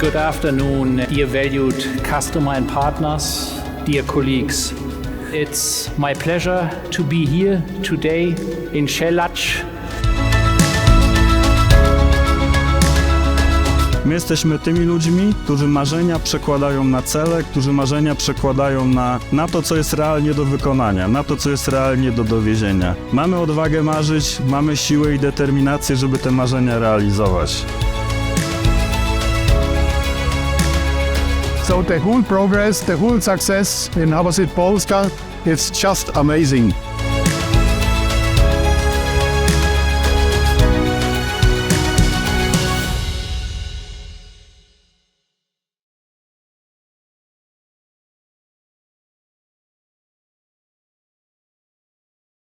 Good afternoon, dear valued customer and partners, dear colleagues. It's my pleasure to be here today in Shelach. My jesteśmy tymi ludźmi, którzy marzenia przekładają na cele, którzy marzenia przekładają na, na to, co jest realnie do wykonania, na to, co jest realnie do dowiezienia. Mamy odwagę marzyć, mamy siłę i determinację, żeby te marzenia realizować. So the whole progress, the whole success in Habersit Polska, it's just amazing.